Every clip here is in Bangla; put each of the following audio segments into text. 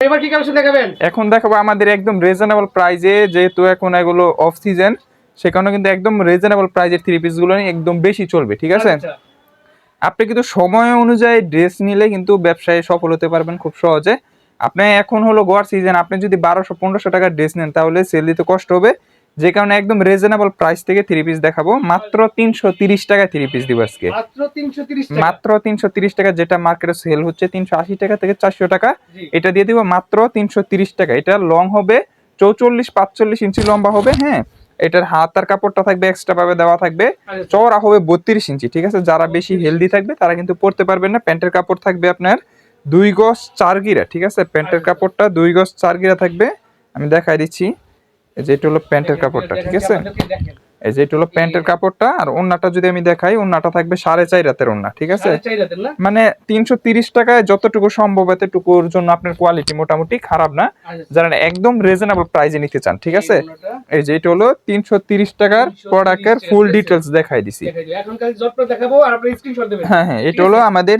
এবার কি কালেকশন দেখাবেন? এখন দেখাবো আমাদের একদম রিজনেবল প্রাইজে যেহেতু এখন এগুলো অফ সিজন সেখানে কিন্তু একদম রিজনেবল প্রাইজের থ্রি পিসগুলো একদম বেশি চলবে ঠিক আছে? আচ্ছা। আপনি কিন্তু সময় অনুযায়ী ড্রেস নিলে কিন্তু ব্যবসায় সফল হতে পারবেন খুব সহজে। আপনি এখন হলো গোয়ার সিজন আপনি যদি বারোশো পনেরোশো টাকার ড্রেস নেন তাহলে সেল দিতে কষ্ট হবে। যে কারণে একদম রিজনেবল প্রাইস থেকে থ্রি পিস দেখাবো। মাত্র তিনশো তিরিশ টাকায় থ্রি পিস দিব আজকে। মাত্র 330 টাকা। মাত্র তিনশো তিরিশ টাকা যেটা মার্কেটে সেল হচ্ছে তিনশো আশি টাকা থেকে চারশো টাকা। এটা দিয়ে দিব মাত্র তিনশো তিরিশ টাকা। এটা লং হবে চৌচল্লিশ পাঁচচল্লিশ ইঞ্চি লম্বা হবে হ্যাঁ। এটার হাতার কাপড়টা থাকবে এক্সট্রা ভাবে দেওয়া থাকবে। আচ্ছা। চওড়া হবে বত্রিশ ইঞ্চি ঠিক আছে? যারা বেশি হেলদি থাকবে তারা কিন্তু পরতে পারবেন না। প্যান্টের কাপড় থাকবে আপনার দুই গজ চার গিরা ঠিক আছে? প্যান্টের কাপড়টা দুই গজ চার গিরা থাকবে। আমি দেখাই দিচ্ছি। এই যে এটা হলো প্যান্টের কাপড়টা ঠিক আছে? এই যে এটা হলো প্যান্টের কাপড়টা আর ওন্নাটা যদি আমি দেখাই ওন্নাটা থাকবে সাড়ে চার রাতের ওন্না ঠিক আছে? মানে তিনশো তিরিশ টাকায় যতটুকু সম্ভব এতটুকুর জন্য আপনার কোয়ালিটি মোটামুটি খারাপ না। আচ্ছা। যারা একদম রিজনেবল প্রাইসে নিতে চান ঠিক আছে? এই যে এটা হলো তিনশো তিরিশ টাকার প্রোডাক্টের ফুল ডিটেলস দেখাই দিছি। দেখাই দিই। এখন খালি জটটা দেখাবো আর আপনি স্ক্রিনশট দেবেন। হ্যাঁ হ্যাঁ এটা হলো আমাদের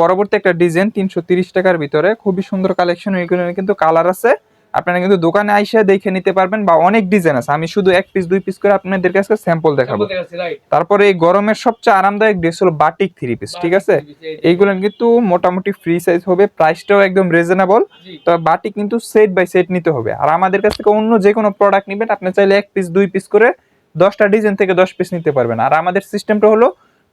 পরবর্তী একটা ডিজাইন তিনশো তিরিশ টাকার ভিতরে। খুবই সুন্দর কালেকশন এগুলো কিন্তু কালার আছে। আপনারা কিন্তু দোকানে আইসা দেখে নিতে পারবেন বা অনেক ডিজাইন আছে। আমি শুধু এক পিস দুই পিস করে আপনাদের কাছে স্যাম্পল দেখাবো। তারপরে এই গরমের সবচেয়ে আরামদায়ক ড্রেস হলো বাটিক থ্রি পিস ঠিক আছে? এইগুলো কিন্তু মোটামুটি ফ্রি সাইজ হবে প্রাইসটাও একদম রিজনেবল। তো বাটি কিন্তু সেট বাই সেট নিতে হবে। আর আমাদের কাছ থেকে অন্য যে কোনো প্রোডাক্ট নেবেন আপনি চাইলে এক পিস দুই পিস করে দশটা ডিজাইন থেকে দশ পিস নিতে পারবেন। আর আমাদের সিস্টেমটা হলো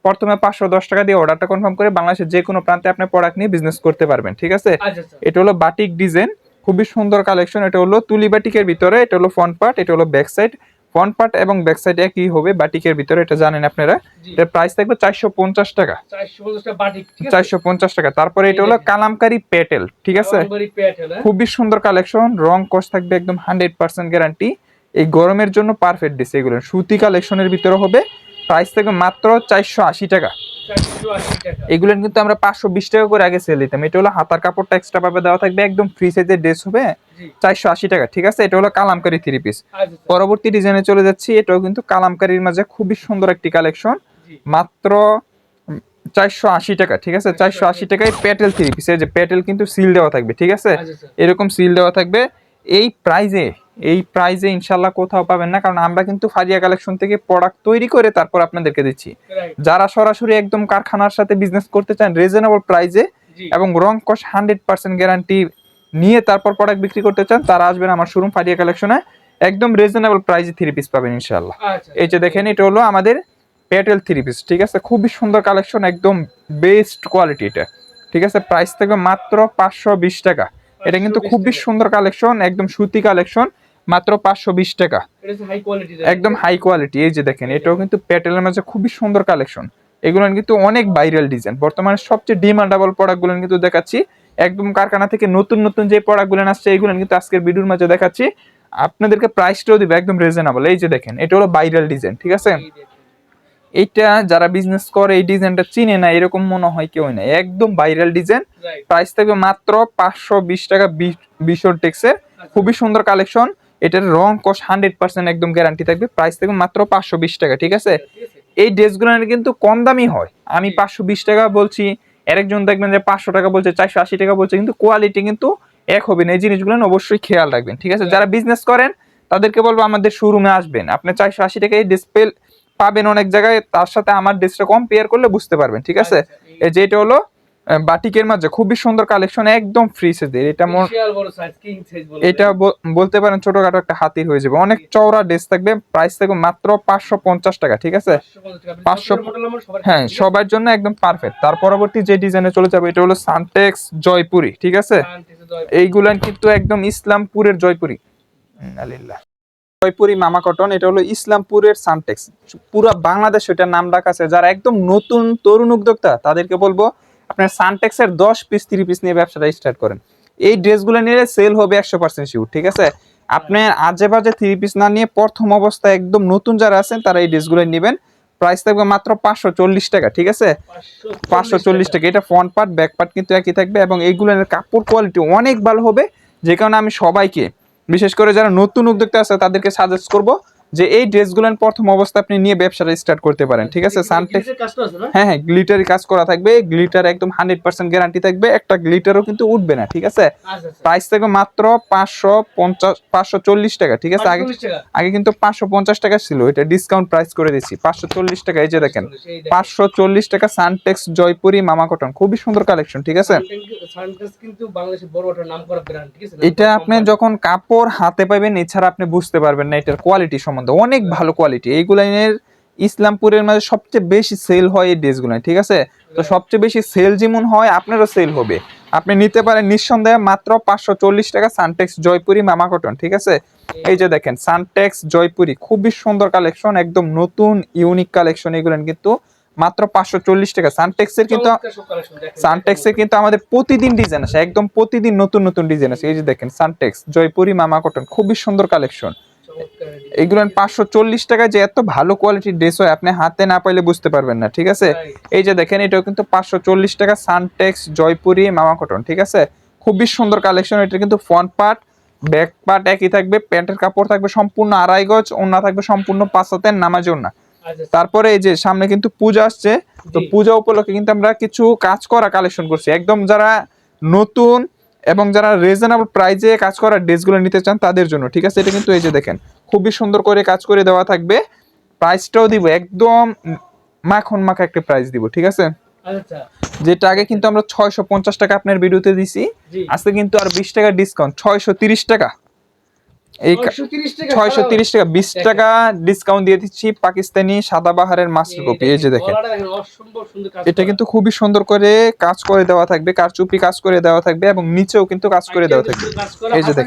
প্রথমে পাঁচশো দশ টাকা দিয়ে অর্ডারটা কনফার্ম করে বাংলাদেশের যে কোনো প্রান্তে আপনি প্রোডাক্ট নিয়ে বিজনেস করতে পারবেন ঠিক আছে? আচ্ছা, আচ্ছা। এটা হলো বাটিক ডিজাইন খুবই সুন্দর কালেকশন এটা হলো তুলি বাটিকের ভিতরে এটা হলো ফ্রন্ট পার্ট এটা হলো ব্যাক সাইড ফ্রন্ট পার্ট এবং ব্যাক সাইড একই হবে? বাটিকের ভিতরে এটা জানেন আপনারা? জি। এটার প্রাইস থাকবে চারশো পঞ্চাশ টাকা। 450 টাকা বাটিক, ঠিক আছে? চারশো পঞ্চাশ টাকা। তারপরে এটা হলো কালামকারি পেটেল ঠিক আছে? হ্যাঁ? খুবই সুন্দর কালেকশন রং কস থাকবে একদম হান্ড্রেড পার্সেন্ট গ্যারান্টি এই গরমের জন্য পারফেক্ট ডিস এগুলো। সুতি কালেকশনের ভিতরে হবে। প্রাইস থাকবে মাত্র চারশো আশি টাকা। এগুলো কিন্তু আমরা পাঁচশো বিশ টাকা করে আগে সেল দিতাম। এটা হলো হাতার কাপড়টা এক্সট্রা ভাবে দেওয়া থাকবে একদম ফ্রি সাইজের ড্রেস হবে চারশো আশি টাকা ঠিক আছে? এটা হলো কালামকারি থ্রি পিস আচ্ছা, আচ্ছা। পরবর্তী ডিজাইনে চলে যাচ্ছি এটাও কিন্তু কালামকারির মাঝে খুবই সুন্দর একটি কালেকশন মাত্র চারশো আশি টাকা ঠিক আছে? চারশো আশি টাকায় প্যাটেল থ্রি পিস যে প্যাটেল কিন্তু সিল দেওয়া থাকবে ঠিক আছে? আচ্ছা, আচ্ছা। এরকম সিল দেওয়া থাকবে। এই প্রাইজে এই প্রাইজে ইনশাল্লাহ কোথাও পাবেন না কারণ আমরা কিন্তু ফারিয়া কালেকশন থেকে প্রোডাক্ট তৈরি করে তারপর আপনাদেরকে দিচ্ছি। যারা সরাসরি একদম কারখানার সাথে বিজনেস করতে চান রিজনেবল প্রাইজে এবং রং কস হান্ড্রেড পার্সেন্ট গ্যারান্টি নিয়ে তারপর প্রোডাক্ট বিক্রি করতে চান তারা আসবেন আমার শোরুম ফারিয়া কালেকশনে একদম রিজনেবল প্রাইজে থ্রি পিস পাবেন ইনশাল্লাহ আচ্ছা, এই যে দেখেন এটা হলো আমাদের পেটেল থ্রি পিস ঠিক আছে? খুবই সুন্দর কালেকশন একদম বেস্ট কোয়ালিটি এটা ঠিক আছে? প্রাইস থেকে মাত্র পাঁচশো বিশ টাকা। এটা কিন্তু খুবই সুন্দর কালেকশন একদম সুতি কালেকশন মাত্র পাঁচশো বিশ টাকা। একদম হাই কোয়ালিটি এই যে দেখেন এটাও কিন্তু প্যাটেলের মাঝে খুবই সুন্দর কালেকশন এগুলো কিন্তু অনেক ভাইরাল ডিজাইন বর্তমানে সবচেয়ে ডিমান্ডেবল প্রোডাক্টগুলো কিন্তু দেখাচ্ছি। একদম কারখানা থেকে নতুন নতুন যে প্রোডাক্টগুলো আসছে এগুলো কিন্তু আজকের ভিডিওর মাঝে দেখাচ্ছি। আপনাদেরকে প্রাইসটাও দিবে একদম রিজনেবল এই যে দেখেন এটা হলো ভাইরাল ডিজাইন ঠিক আছে। এইটা যারা বিজনেস করে এই ডিজাইনটা চিনে না এরকম মনে হয় কেউ না একদম ভাইরাল ডিজাইন প্রাইস থাকবে মাত্র পাঁচশো বিশ টাকা বিশোর টেক্সের আচ্ছা। খুবই সুন্দর কালেকশন এটার রং কস হান্ড্রেড পার্সেন্ট একদম গ্যারান্টি থাকবে। প্রাইস থাকবে মাত্র পাঁচশো বিশ টাকা ঠিক আছে? এই ড্রেসগুলো কিন্তু কম দামি হয়। আমি পাঁচশো বিশ টাকা বলছি আরেকজন দেখবেন যে পাঁচশো টাকা বলছে চারশো আশি টাকা বলছে কিন্তু কোয়ালিটি কিন্তু এক হবে না। এই জিনিসগুলো অবশ্যই খেয়াল রাখবেন ঠিক আছে? যারা বিজনেস করেন তাদেরকে বলব আমাদের শোরুমে আসবেন। আপনি চারশো আশি টাকা এই ডিসপ্লে পাবেন অনেক জায়গায় তার সাথে আমার ড্রেসটা কম্পেয়ার করলে বুঝতে পারবেন ঠিক আছে? আচ্ছা, এই যে এটা হলো বাটিকের মাঝে খুবই সুন্দর কালেকশন একদম ফ্রি সাইজের এটা এটা বলতে পারেন ছোটখাটো একটা হাতির হয়ে যাবে। অনেক চওড়া ড্রেস থাকবে প্রাইস থাকবে মাত্র পাঁচশো পঞ্চাশ টাকা ঠিক আছে? 550 টাকা। আপনি পাঁচশো- হ্যাঁ? সবার জন্য একদম পারফেক্ট তার পরবর্তী যে ডিজাইনে চলে যাবে এটা হলো সানটেক্স জয়পুরি ঠিক আছে? এইগুলান কিন্তু একদম ইসলামপুরের জয়পুরি আলিল্লাহ জয়পুরি মামা কটন এটা হলো ইসলামপুরের সানটেক্স পুরো বাংলাদেশ এটার নাম ডাক আছে। যারা একদম নতুন তরুণ উদ্যোক্তা তাদেরকে বলব আপনার সানটেক্সের দশ পিস তিরিশ পিস নিয়ে ব্যবসাটা স্টার্ট করেন। এই ড্রেসগুলো নিলে সেল হবে একশো পার্সেন্ট শিওর ঠিক আছে? আপনি আজে বাজে থ্রি পিস না নিয়ে প্রথম অবস্থায় একদম নতুন যারা আছেন, তারা এই ড্রেসগুলো নেবেন। প্রাইস থাকবে মাত্র পাঁচশো চল্লিশ টাকা, ঠিক আছে? পাঁচশো চল্লিশ টাকা। এটা ফ্রন্ট পার্ট ব্যাক পার্ট কিন্তু একই থাকবে এবং এইগুলোর কাপড় কোয়ালিটি অনেক ভালো হবে। যে কারণে আমি সবাইকে, বিশেষ করে যারা নতুন উদ্যোক্তা আছে, তাদেরকে সাজেস্ট করব যে এই ড্রেসগুলো প্রথম অবস্থা আপনি নিয়ে ব্যবসাটা স্টার্ট করতে পারেন ঠিক আছে? সানটেক্স হ্যাঁ হ্যাঁ গ্লিটারি কাজ করা থাকবে গ্লিটার একদম হান্ড্রেড পার্সেন্ট গ্যারান্টি থাকবে একটা গ্লিটারও কিন্তু উঠবে না ঠিক আছে? আচ্ছা আচ্ছা। প্রাইস থাকবে মাত্র পাঁচশো পঞ্চাশ পাঁচশো চল্লিশ টাকা ঠিক আছে? আগে আগে কিন্তু পাঁচশো পঞ্চাশ টাকা ছিল এটা ডিসকাউন্ট প্রাইস করে দিচ্ছি পাঁচশো চল্লিশ টাকা এই যে দেখেন। পাঁচশো চল্লিশ টাকা সানটেক্স জয়পুরি মামা কটন খুবই সুন্দর কালেকশন ঠিক আছে? এটা আপনি যখন কাপড় হাতে পাবেন এছাড়া আপনি বুঝতে পারবেন না এটার কোয়ালিটি সম্বন্ধে। অনেক ভালো কোয়ালিটি এইগুলাইনের ইসলামপুরের মাঝে সবচেয়ে বেশি সেল হয় এই ড্রেসগুলো ঠিক আছে? তো সবচেয়ে বেশি সেল যেমন হয় আপনারও সেল হবে। আপনি নিতে পারেন নিঃসন্দেহে মাত্র পাঁচশো চল্লিশ টাকা সানটেক্স জয়পুরি মামা কটন ঠিক আছে? এই যে দেখেন সানটেক্স জয়পুরি খুবই সুন্দর কালেকশন একদম নতুন ইউনিক কালেকশন এগুলো কিন্তু মাত্র পাঁচশো চল্লিশ টাকা। সানটেক্সের কিন্তু সানটেক্সে কিন্তু আমাদের প্রতিদিন ডিজাইন আছে একদম প্রতিদিন নতুন নতুন ডিজাইন আছে এই যে দেখেন সানটেক্স জয়পুরি মামা কটন খুবই সুন্দর কালেকশন এগুলো পাঁচশো চল্লিশ টাকায় যে এত ভালো কোয়ালিটির ড্রেস হয় আপনি হাতে না পাইলে বুঝতে পারবেন না ঠিক আছে? এই যে দেখেন এটাও কিন্তু পাঁচশো চল্লিশ টাকা সানটেক্স জয়পুরি মামা কটন ঠিক আছে? খুবই সুন্দর কালেকশন এটা কিন্তু ফ্রন্ট পার্ট ব্যাক পার্ট একই থাকবে প্যান্টের কাপড় থাকবে সম্পূর্ণ আড়াই গজ ওন্না থাকবে সম্পূর্ণ পাঁচ হাতের নামাজ ওন্না তারপরে এই যে সামনে কিন্তু পূজা আসছে তো পূজা উপলক্ষে কিন্তু আমরা কিছু কাজ করা কালেকশন করছি। একদম যারা নতুন এবং যারা রিজনেবল প্রাইজে কাজ করার ড্রেসগুলো নিতে চান তাদের জন্য ঠিক আছে? এটা কিন্তু এই যে দেখেন খুবই সুন্দর করে কাজ করে দেওয়া থাকবে। প্রাইসটাও দিব একদম মাখন মাখা একটা প্রাইস দিব ঠিক আছে? আচ্ছা। যেটা আগে কিন্তু আমরা ছয়শো পঞ্চাশ টাকা আপনার ভিডিওতে দিছি। আজকে কিন্তু আর বিশ টাকা ডিসকাউন্ট ছয়শো তিরিশ টাকা। এই কা- 630 টাকা ছয়শো তিরিশ টাকা বিশ টাকা ডিসকাউন্ট দিয়ে দিচ্ছি পাকিস্তানি সাদাবাহারের মাস্টার কপি। এই যে দেখেন। এটা কিন্তু খুবই সুন্দর করে কাজ করে দেওয়া থাকবে কারচুপি কাজ করে দেওয়া থাকবে এবং নিচেও কিন্তু কাজ করে দেওয়া থাকবে। এই যে দেখেন।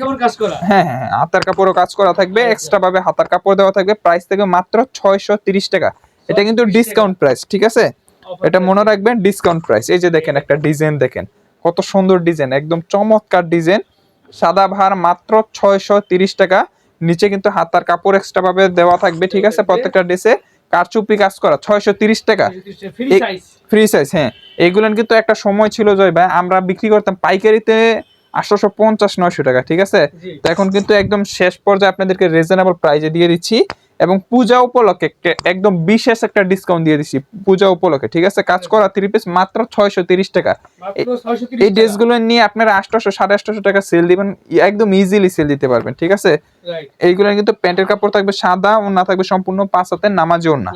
হ্যাঁ হ্যাঁ হ্যাঁ, হাতার কাপড়ও কাজ করা থাকবে আচ্ছা। এক্সট্রা ভাবে হাতার কাপড় দেওয়া থাকবে প্রাইস থেকে মাত্র ছয়শো তিরিশ টাকা। এটা কিন্তু ডিসকাউন্ট প্রাইস ঠিক আছে? এটা মনে রাখবেন ডিসকাউন্ট প্রাইস এই যে দেখেন একটা ডিজাইন দেখেন। কত সুন্দর ডিজাইন একদম চমৎকার ডিজাইন সাদা ভার মাত্র ছয়শো তিরিশ টাকা। নিচে কিন্তু হাতার কাপড় এক্সট্রা ভাবে দেওয়া থাকবে ঠিক আছে? প্রত্যেকটা ড্রেসে কারচুপি কাজ করা ছয়শো তিরিশ টাকা। ফ্রি সাইজ হ্যাঁ। এইগুলো কিন্তু একটা সময় ছিল জয় ভাই আমরা বিক্রি করতাম পাইকারিতে আঠারোশো পঞ্চাশ নয়শো টাকা ঠিক আছে? তো এখন কিন্তু একদম শেষ পর্যায়ে আপনাদেরকে রিজনেবল প্রাইজে দিয়ে দিচ্ছি। এবং পূজা উপলক্ষে একদম বিশেষ একটা ডিসকাউন্ট দিয়ে দিছি পূজা উপলক্ষে ঠিক আছে? কাজ করা থ্রি পিস মাত্র ছয়শো তিরিশ টাকা। মাত্র 630 এই ড্রেসগুলো নিয়ে আপনারা আটশোশো সাড়ে আটশোশো টাকা সেল দিবেন একদম ইজিলি সেল দিতে পারবেন ঠিক আছে? রাইট এইগুলো কিন্তু প্যান্টের কাপড় থাকবে সাদা ওনা থাকবে সম্পূর্ণ পাঁচ হাতের নামাজি ওনা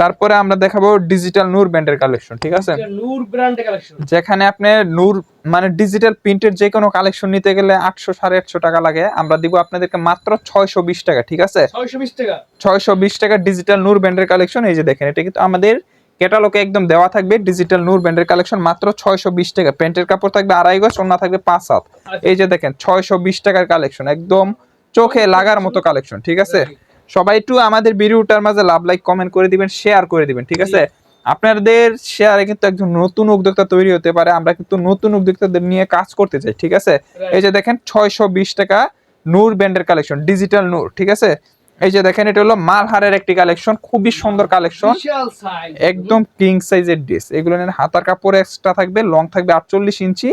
তারপরে আমরা দেখাবো ডিজিটাল নূর ব্যান্ডের কালেকশন ঠিক আছে? নূর ব্র্যান্ডের কালেকশন যেখানে আপনি নূর মানে ডিজিটাল প্রিন্টের যে কোনো কালেকশন নিতে গেলে আটশো সাড়ে আটশো টাকা লাগে। আমরা দিব আপনাদেরকে মাত্র ছয়শো বিশ টাকা ঠিক আছে? 620 টাকা। ছয়শো বিশ টাকা ডিজিটাল নূর ব্যান্ডের কালেকশন এই যে দেখেন এটা কিন্তু আমাদের ক্যাটালগে একদম দেওয়া থাকবে ডিজিটাল নূর ব্যান্ডের কালেকশন মাত্র ছয়শো বিশ টাকা। প্যান্টের কাপড় থাকবে আড়াই গজ ওনা থাকবে পাঁচ হাত। আচ্ছা। এই যে দেখেন ছয়শো বিশ টাকার কালেকশন একদম চোখে লাগার মতো কালেকশন ঠিক আছে? সবাই একটু আমাদের ভিডিওটার মাঝে লাভ লাইক কমেন্ট করে দিবেন শেয়ার করে দিবেন ঠিক আছে? আপনাদের শেয়ারে কিন্তু একজন নতুন উদ্যোক্তা তৈরি হতে পারে আমরা কিন্তু নতুন উদ্যোক্তাদের নিয়ে কাজ করতে চাই ঠিক আছে? এই যে দেখেন ছয়শো বিশ টাকা নূর ব্যান্ডের কালেকশন ডিজিটাল নূর ঠিক আছে? এই যে দেখেন এটা হলো মালহারের একটি কালেকশন খুবই সুন্দর কালেকশন একদম কিং সাইজের ড্রেস এগুলো হাতার কাপড় এক্সট্রা থাকবে লং থাকবে আটচল্লিশ ইঞ্চি।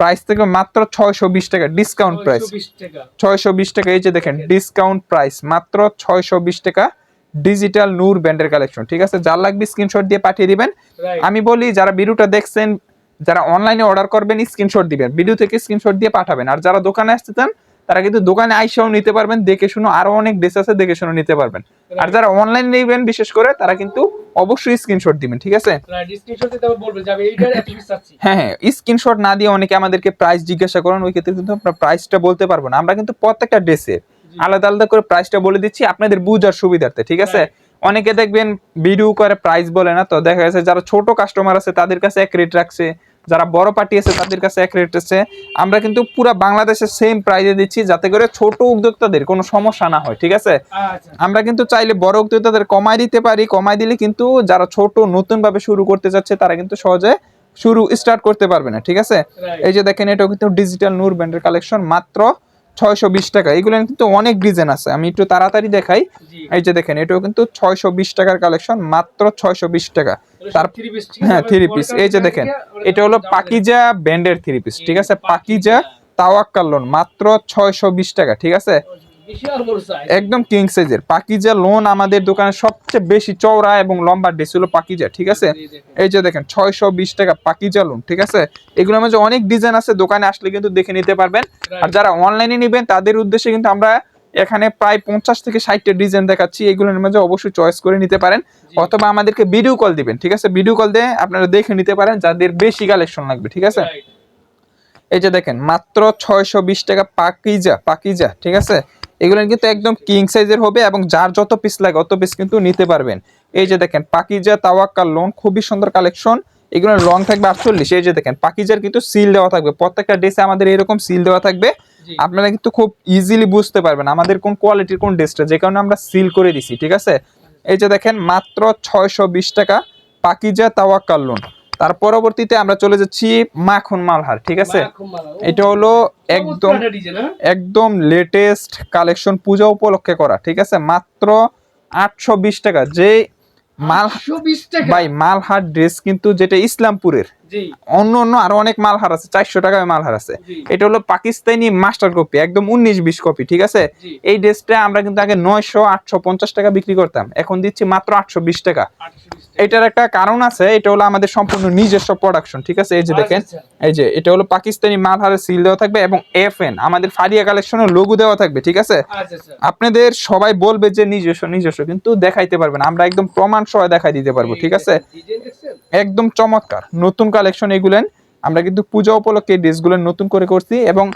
প্রাইস থেকে মাত্র ছয়শো বিশ টাকা ডিসকাউন্ট প্রাইস ছয়শো বিশ টাকা। এই যে দেখেন ডিসকাউন্ট প্রাইস মাত্র ছয়শো বিশ টাকা ডিজিটাল নূর ব্যান্ডের কালেকশন ঠিক আছে? যার লাগবে স্ক্রিনশট দিয়ে পাঠিয়ে দিবেন। আমি বলি যারা ভিডিওটা দেখছেন যারা অনলাইনে অর্ডার করবেন স্ক্রিনশট দিবেন। ভিডিও থেকে স্ক্রিনশট দিয়ে পাঠাবেন। আর যারা দোকানে আসতে চান তারা কিন্তু দোকানে আইসাও নিতে পারবেন দেখে শুনো আরও অনেক ড্রেস আছে দেখে শুনে নিতে পারবেন। আর যারা অনলাইন নেবেন বিশেষ করে তারা কিন্তু অবশ্যই স্ক্রিনশট দিবেন ঠিক আছে? হ্যাঁ হ্যাঁ স্ক্রিনশট না দিয়ে অনেকে আমাদেরকে প্রাইস জিজ্ঞাসা করেন ওই ক্ষেত্রে কিন্তু আমরা প্রাইসটা বলতে পারব না। আমরা কিন্তু প্রত্যেকটা ড্রেসের আলাদা আলাদা করে প্রাইসটা বলে দিচ্ছি আপনাদের বুঝার সুবিধার্থে ঠিক আছে? অনেকে দেখবেন ভিডিও করে প্রাইস বলে না তো দেখা যাচ্ছে যারা ছোট কাস্টমার আছে তাদের কাছে এক রেট রাখছে যারা বড় পার্টি আছে তাদের কাছে এক রেট আছে। আমরা কিন্তু পুরো বাংলাদেশে সেম প্রাইসে দিচ্ছি যাতে করে ছোট উদ্যোক্তাদের কোনো সমস্যা না হয় ঠিক আছে? আচ্ছা। আমরা কিন্তু চাইলে বড় উদ্যোক্তাদের কমাই দিতে পারি কমাই দিলে কিন্তু যারা ছোট নতুন ভাবে শুরু করতে চাচ্ছে তারা কিন্তু সহজে শুরু স্টার্ট করতে পারবে না ঠিক আছে? এই যে দেখেন এটাও কিন্তু ডিজিটাল নূর ব্যান্ডের কালেকশন মাত্র ছয়শো বিশ টাকা। এগুলো কিন্তু অনেক ডিজাইন আছে আমি একটু তাড়াতাড়ি দেখাই। এই যে দেখেন এটাও কিন্তু ছয়শো বিশ টাকার কালেকশন মাত্র ছয়শো বিশ টাকা। তার হ্যাঁ থ্রি পিস এই যে দেখেন এটা হলো পাকিজা ব্যান্ডের থ্রি পিস ঠিক আছে? পাকিজা তাওয়াক্কাল লোন মাত্র ছয়শো বিশ টাকা ঠিক আছে? একদম কিং সাইজের পাকিজা লোন আমাদের দোকানে সবচেয়ে বেশি চওড়া এবং লম্বা ড্রেস হলো পাকিজা ঠিক আছে? এই যে দেখেন ছয়শো বিশ টাকা পাকিজা লোন ঠিক আছে? এগুলোর মধ্যে অনেক ডিজাইন আছে দোকানে আসলে কিন্তু দেখে নিতে পারবেন। আর যারা অনলাইনে নেবেন তাদের উদ্দেশ্যে কিন্তু আমরা এখানে প্রায় পঞ্চাশ থেকে ষাটটা ডিজাইন দেখাচ্ছি। এগুলোর মধ্যে অবশ্যই চয়েস করে নিতে পারেন। অথবা আমাদেরকে ভিডিও কল দিবেন ঠিক আছে? ভিডিও কল দিয়ে আপনারা দেখে নিতে পারেন যাদের বেশি কালেকশন লাগবে ঠিক আছে? এই যে দেখেন মাত্র ছয়শো বিশ টাকা পাকিজা পাকিজা ঠিক আছে? এগুলো কিন্তু একদম কিং সাইজের হবে এবং যার যত পিস লাগে অত পিস কিন্তু নিতে পারবেন। এই যে দেখেন পাকিজা তাওয়াক্কাল লোন খুবই সুন্দর কালেকশন এগুলোর লং থাকবে আটচল্লিশ। এই যে দেখেন পাকিজার কিন্তু সিল দেওয়া থাকবে। প্রত্যেকটা ড্রেসে আমাদের এরকম সিল দেওয়া থাকবে। আপনারা কিন্তু খুব ইজিলি বুঝতে পারবেন আমাদের কোন কোয়ালিটির কোন ড্রেসটা যে কারণে আমরা সিল করে দিছি ঠিক আছে? এই যে দেখেন মাত্র ছয়শো বিশ টাকা পাকিজা তাওয়াক্কাল লোন তার পরবর্তীতে আমরা চলে যাচ্ছি মাখন মালহার ঠিক আছে? এটা হলো একদম একদম লেটেস্ট কালেকশন পূজা উপলক্ষে করা ঠিক আছে? মাত্র আটশো বিশ টাকা। যে মাল ভাই মালহার ড্রেস কিন্তু যেটা ইসলামপুরের। অন্য অন্য আরও অনেক মালহার আছে চারশো টাকায় মালহার আছে। এটা হলো পাকিস্তানি মাস্টার কপি একদম উনিশ বিশ কপি ঠিক আছে? এই ড্রেসটা আমরা কিন্তু আগে নয়শো আটশো পঞ্চাশ টাকা বিক্রি করতাম। এখন দিচ্ছি মাত্র আটশো বিশ টাকা। এটার একটা কারণ আছে এটা হলো আমাদের সম্পূর্ণ নিজস্ব প্রোডাকশন ঠিক আছে? এই যে দেখেন এই যে এটা হলো পাকিস্তানি মালহারের সিল দেওয়া থাকবে এবং এফ এন আমাদের ফারিয়া কালেকশনের লোগো দেওয়া থাকবে ঠিক আছে? আপনাদের সবাই বলবে যে নিজস্ব নিজস্ব কিন্তু দেখাইতে পারবেন আমরা একদম প্রমাণ সহ দেখাই দিতে পারব ঠিক আছে? একদম চমৎকার নতুন কালেকশন এগুলেন আমরা কিন্তু পূজা উপলক্ষে ড্রেসগুলো নতুন করে করছি এবং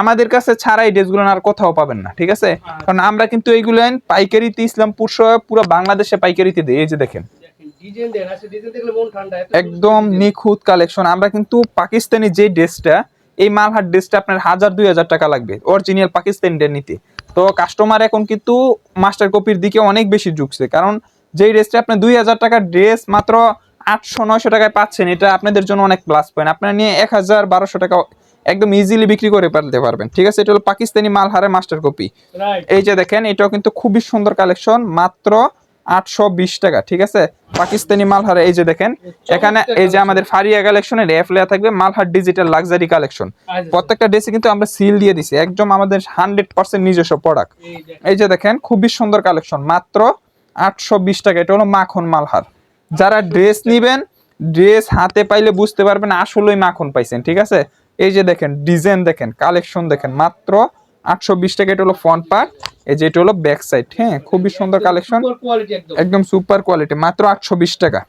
আমাদের কাছে ছাড়া এই ড্রেসগুলো আর কোথাও পাবেন না ঠিক আছে? কারণ আমরা কিন্তু এইগুলেন পাইকারিতে ইসলামপুর সহ পুরো বাংলাদেশে পাইকারিতে দিই এই যে দেখেন। একদম নিখুঁত কালেকশন। আমরা কিন্তু পাকিস্তানি যে ড্রেসটা এই মালহার ড্রেসটা আপনার হাজার দুই হাজার টাকা লাগবে অরিজিনাল পাকিস্তানিদের নিতে। তো কাস্টমার এখন কিন্তু মাস্টার কপির দিকে অনেক বেশি ঝুঁকছে। কারণ যেই ড্রেসটা আপনি দুই হাজার টাকার ড্রেস মাত্র আটশো নয়শো টাকায় পাচ্ছেন এটা আপনাদের জন্য অনেক প্লাস পয়েন্ট আপনারা নিয়ে এক হাজার বারোশো টাকা একদম ইজিলি বিক্রি করে ফেলতে পারবেন। ঠিক আছে এটা হলো পাকিস্তানি মালহারের মাস্টার কপি এই যে দেখেন এটাও কিন্তু খুবই সুন্দর কালেকশন মাত্র আটশো বিশ টাকা ঠিক আছে? পাকিস্তানি মালহার এই যে দেখেন এখানে এই যে আমাদের ফারিয়া কালেকশনের এফ লেয়া থাকবে মালহার ডিজিটাল লাক্সারি কালেকশন। প্রত্যেকটা ড্রেসে কিন্তু আমরা সিল দিয়ে দিছি একদম আমাদের হান্ড্রেড পার্সেন্ট নিজস্ব প্রোডাক্ট এই যে দেখেন। খুবই সুন্দর কালেকশন মাত্র আটশো বিশ টাকা এটা হলো মাখন মালহার। যারা ড্রেস নিবেন ড্রেস হাতে পাইলে বুঝতে পারবেন আসলেই মাখন পাইছেন ঠিক আছে? এই যে দেখেন ডিজাইন দেখেন কালেকশন দেখেন মাত্র আটশো বিশ টাকা এটা হলো ফ্রন্ট পার্ট এই যে এটা হলো ব্যাক সাইড হ্যাঁ খুবই সুন্দর কালেকশন একদম। সুপার কোয়ালিটি মাত্র আটশো বিশ টাকা।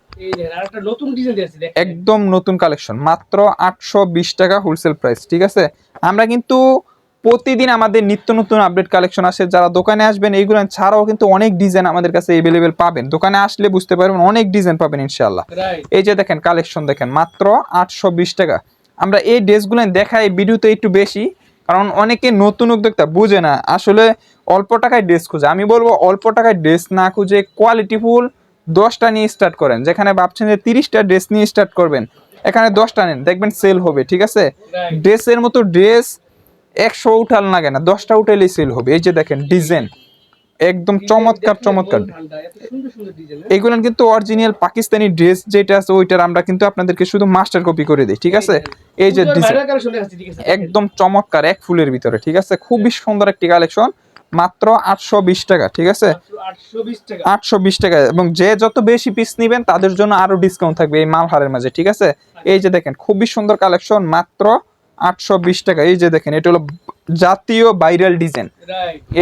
একদম নতুন কালেকশন মাত্র আটশো বিশ টাকা হোলসেল প্রাইস ঠিক আছে? আমরা কিন্তু প্রতিদিন আমাদের নিত্য নতুন আপডেট কালেকশন আসে। যারা দোকানে আসবেন এইগুলো ছাড়াও কিন্তু অনেক ডিজাইন আমাদের কাছে এভেলেবেল পাবেন। দোকানে আসলে বুঝতে পারবেন অনেক ডিজাইন পাবেন ইনশাল্লাহ এই যে দেখেন কালেকশন দেখেন মাত্র আটশো বিশ টাকা। আমরা এই ড্রেসগুলো দেখাই ভিডিওতে একটু বেশি। কারণ অনেকে নতুন উদ্যোক্তা বুঝে না। আসলে অল্প টাকায় ড্রেস খুঁজে। আমি বলব অল্প টাকায় ড্রেস না খুঁজে কোয়ালিটিফুল দশটা নিয়ে স্টার্ট করেন। যেখানে ভাবছেন যে তিরিশটা ড্রেস নিয়ে স্টার্ট করবেন এখানে দশটা নেন। দেখবেন সেল হবে ঠিক আছে? ড্রেসের মতো ড্রেস একশো উঠাল লাগে না দশটা উঠালেই সেল হবে। এই যে দেখেন ডিজাইন একদম চমৎকার চমৎকার। এগুলো কিন্তু অরিজিনাল পাকিস্তানি ড্রেস যেটা আছে ওইটার আমরা কিন্তু আপনাদেরকে শুধু মাস্টার কপি করে দিই ঠিক আছে? এই যে ডিজাইন একদম চমৎকার এক ফুলের ভিতরে ঠিক আছে? খুবই সুন্দর একটি কালেকশন মাত্র আটশো বিশ টাকা ঠিক আছে? আটশো বিশ টাকা। এবং যে যত বেশি পিস নিবেন তাদের জন্য আরও ডিসকাউন্ট থাকবে এই মালহারের মাঝে ঠিক আছে? এই যে দেখেন খুবই সুন্দর কালেকশন মাত্র আটশো বিশ টাকা। এই যে দেখেন এটা হলো জাতীয় ভাইরাল ডিজাইন।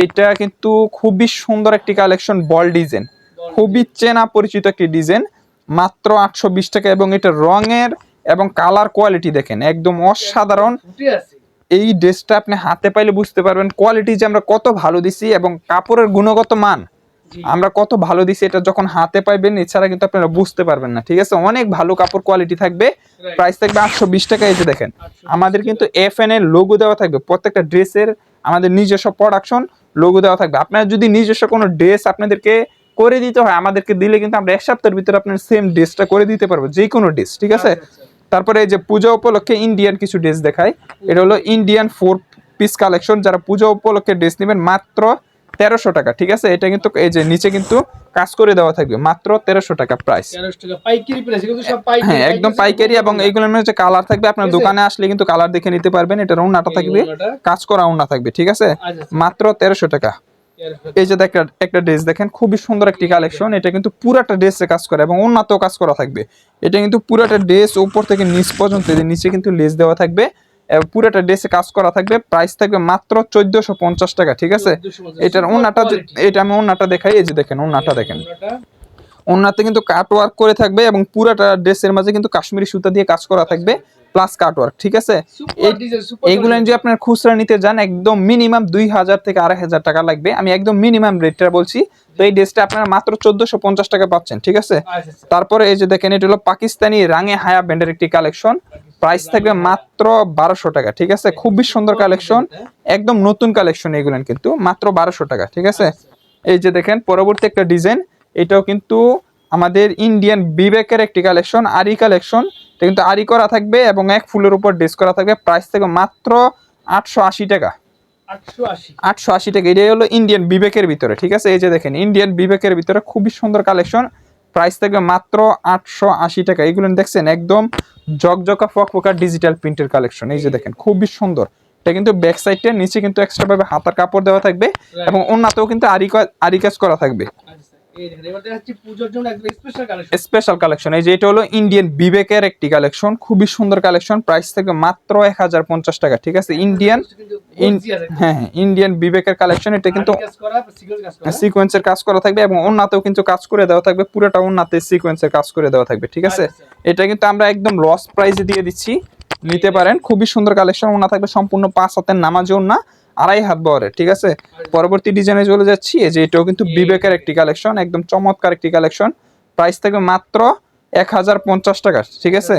এইটা কিন্তু খুবই সুন্দর একটি কালেকশন বল ডিজাইন। খুবই চেনা পরিচিত একটি ডিজাইন মাত্র আটশো বিশ টাকা এবং এটা রঙের এবং কালার কোয়ালিটি দেখেন একদম অসাধারণ। এই ড্রেসটা আপনি হাতে পাইলে বুঝতে পারবেন কোয়ালিটি যে আমরা কত ভালো দিছি এবং কাপড়ের গুণগত মান। আমরা কত ভালো দিছি এটা যখন হাতে পাইবেন এছাড়া কিন্তু আপনারা বুঝতে পারবেন না ঠিক আছে? অনেক ভালো কাপড় কোয়ালিটি থাকবে প্রাইস থাকবে আটশো বিশ টাকা এসে দেখেন। আমাদের কিন্তু এফ এন এর লোগো দেওয়া থাকবে প্রত্যেকটা ড্রেসের আমাদের নিজস্ব প্রোডাকশন লোগো দেওয়া থাকবে। আপনার যদি নিজস্ব কোনো ড্রেস আপনাদেরকে করে দিতে হয় আমাদেরকে দিলে কিন্তু আমরা এক সপ্তাহের ভিতরে আপনার সেম ড্রেসটা করে দিতে পারব যে কোনো ড্রেস ঠিক আছে? তারপরে এই যে পূজা উপলক্ষে ইন্ডিয়ান কিছু ড্রেস দেখায় এটা হলো ইন্ডিয়ান ফোর পিস কালেকশন যারা পূজা উপলক্ষে ড্রেস নেবেন মাত্র তেরোশো টাকা ঠিক আছে? এটা কিন্তু এই যে নিচে কিন্তু কাজ করে দেওয়া থাকবে মাত্র তেরোশো টাকা প্রাইস হ্যাঁ একদম পাইকারি এবং এইগুলোর মধ্যে কালার থাকবে। আপনার দোকানে আসলে কিন্তু কালার দেখে নিতে পারবেন এটার ওন্নাটা থাকবে কাজ করা ওন্না থাকবে ঠিক আছে? আচ্ছা মাত্র তেরোশো টাকা। এই যে একটা একটা ড্রেস দেখেন খুবই সুন্দর একটি কালেকশন এটা কিন্তু পুরাটা ড্রেসে কাজ করে এবং অন্যতেও কাজ করা থাকবে। এটা কিন্তু পুরাটা ড্রেস উপর থেকে নিচ পর্যন্ত নিচে কিন্তু লেস দেওয়া থাকবে। পুরাটা ড্রেসে কাজ করা থাকবে। প্রাইস থাকবে মাত্র চোদ্দশো পঞ্চাশ টাকা ঠিক আছে? এটার ওন্নাটা যে- এটা আমি ওন্নাটা দেখাই এই যে দেখেন ওন্নাটা দেখেন। ওন্নাতে কিন্তু কাট ওয়ার্ক করে থাকবে এবং পুরাটা ড্রেসের মাঝে কিন্তু কাশ্মীরি সুতা দিয়ে কাজ করা থাকবে প্লাস কাট ওয়ার্ক ঠিক আছে? এইগুলো যদি আপনার খুচরা নিতে যান একদম মিনিমাম দুই হাজার থেকে আড়াই হাজার টাকা লাগবে। আমি একদম মিনিমাম রেটটা বলছি। তো এই ড্রেসটা আপনারা মাত্র চোদ্দশো পঞ্চাশ টাকা পাচ্ছেন ঠিক আছে? আচ্ছা, তারপরে এই যে দেখেন এটা হলো পাকিস্তানি রাঙে হায়া ব্যান্ডের একটি কালেকশন প্রাইস থাকবে মাত্র বারোশো টাকা ঠিক আছে? খুবই সুন্দর কালেকশন একদম নতুন কালেকশন এগুলো কিন্তু মাত্র বারোশো টাকা ঠিক আছে? এই যে দেখেন পরবর্তী একটা ডিজাইন এটাও কিন্তু আমাদের ইন্ডিয়ান বিবেকের একটি কালেকশন আরি কালেকশন এটা কিন্তু আরি করা থাকবে এবং এক ফুলের উপর ড্রেস করা থাকবে। প্রাইস থেকে মাত্র আটশো আশি টাকা। আটশো আশি। টাকা এটাই হলো ইন্ডিয়ান বিবেকের ভিতরে ঠিক আছে? এই যে দেখেন ইন্ডিয়ান বিবেকের ভিতরে খুবই সুন্দর কালেকশন প্রাইস থাকবে মাত্র আটশো আশি টাকা। এইগুলো দেখছেন একদম জকজকা ফকফকা ডিজিটাল প্রিন্টের কালেকশন এই যে দেখেন খুবই সুন্দর। এটা কিন্তু ব্যাক সাইডের নিচে কিন্তু এক্সট্রা ভাবে হাতার কাপড় দেওয়া থাকবে এবং অন্যতেও কিন্তু আরি কাজ করা থাকবে। স্পেশাল কালেকশন এই যে এটা হলো ইন্ডিয়ান বিবেকের একটি কালেকশন খুবই সুন্দর কালেকশন প্রাইস থেকে মাত্র এক হাজার পঞ্চাশ টাকা ঠিক আছে? ইন্ডিয়ান ইন- হ্যাঁ হ্যাঁ ইন্ডিয়ান বিবেকের কালেকশন এটা কিন্তু সিকোয়েন্সের কাজ করা থাকবে এবং ওন্নাতেও কিন্তু কাজ করে দেওয়া থাকবে পুরোটা ওন্নাতে সিকোয়েন্সের কাজ করে দেওয়া থাকবে ঠিক আছে? আচ্ছা। এটা কিন্তু আমরা একদম লস প্রাইসে দিয়ে দিচ্ছি নিতে পারেন খুবই সুন্দর কালেকশন ওনা থাকবে সম্পূর্ণ পাঁচ হাতের নামাজে ওন্না আড়াই হাত বহরের ঠিক আছে? পরবর্তী ডিজাইনে চলে যাচ্ছি এই যে এটাও কিন্তু বিবেকের একটি কালেকশন একদম চমৎকার একটি কালেকশন প্রাইস থাকবে মাত্র এক হাজার পঞ্চাশ টাকা ঠিক আছে?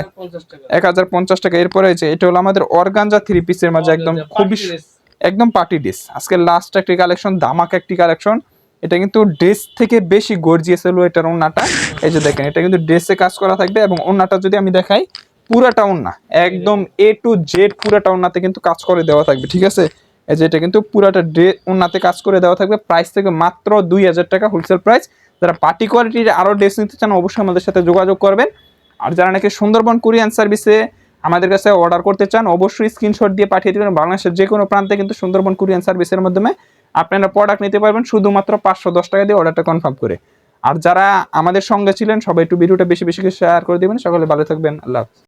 এক হাজার পঞ্চাশ টাকা। এরপরে যে এটা হলো আমাদের অর্গানজা থ্রি পিসের মাঝে একদম খুবই একদম পার্টি ড্রেস আজকে লাস্ট একটি কালেকশন দামাক একটি কালেকশন এটা কিন্তু ড্রেস থেকে বেশি গর্জিয়াস হলো এটার ওন্নাটা। এই যে দেখেন এটা কিন্তু ড্রেসে কাজ করা থাকবে এবং ওন্নাটা যদি আমি দেখাই পুরাটা ওন্না একদম এ টু জেড পুরাটা ওন্নাতে কিন্তু কাজ করে দেওয়া থাকবে ঠিক আছে? এই যে এটা কিন্তু পুরাটা ড্রে ওন্নাতে কাজ করে দেওয়া থাকবে। প্রাইস থেকে মাত্র দুই হাজার টাকা হোলসেল প্রাইস যারা পার্টি কোয়ালিটির আরও ড্রেস নিতে চান, অবশ্যই আমাদের সাথে যোগাযোগ করবেন। আর যারা নাকি সুন্দরবন কুরিয়ান সার্ভিসে আমাদের কাছে অর্ডার করতে চান, অবশ্যই স্ক্রিনশট দিয়ে পাঠিয়ে দেবেন। বাংলাদেশের যে কোনো প্রান্তে কিন্তু সুন্দরবন কুরিয়ান সার্ভিসের মাধ্যমে আপনারা প্রোডাক্ট নিতে পারবেন শুধুমাত্র পাঁচশো দশ টাকা দিয়ে অর্ডারটা কনফার্ম করে। আর যারা আমাদের সঙ্গে ছিলেন, সবাই একটু ভিডিওটা বেশি বেশি শেয়ার করে দিবেন। সকলে ভালো থাকবেন। আল্লাহ।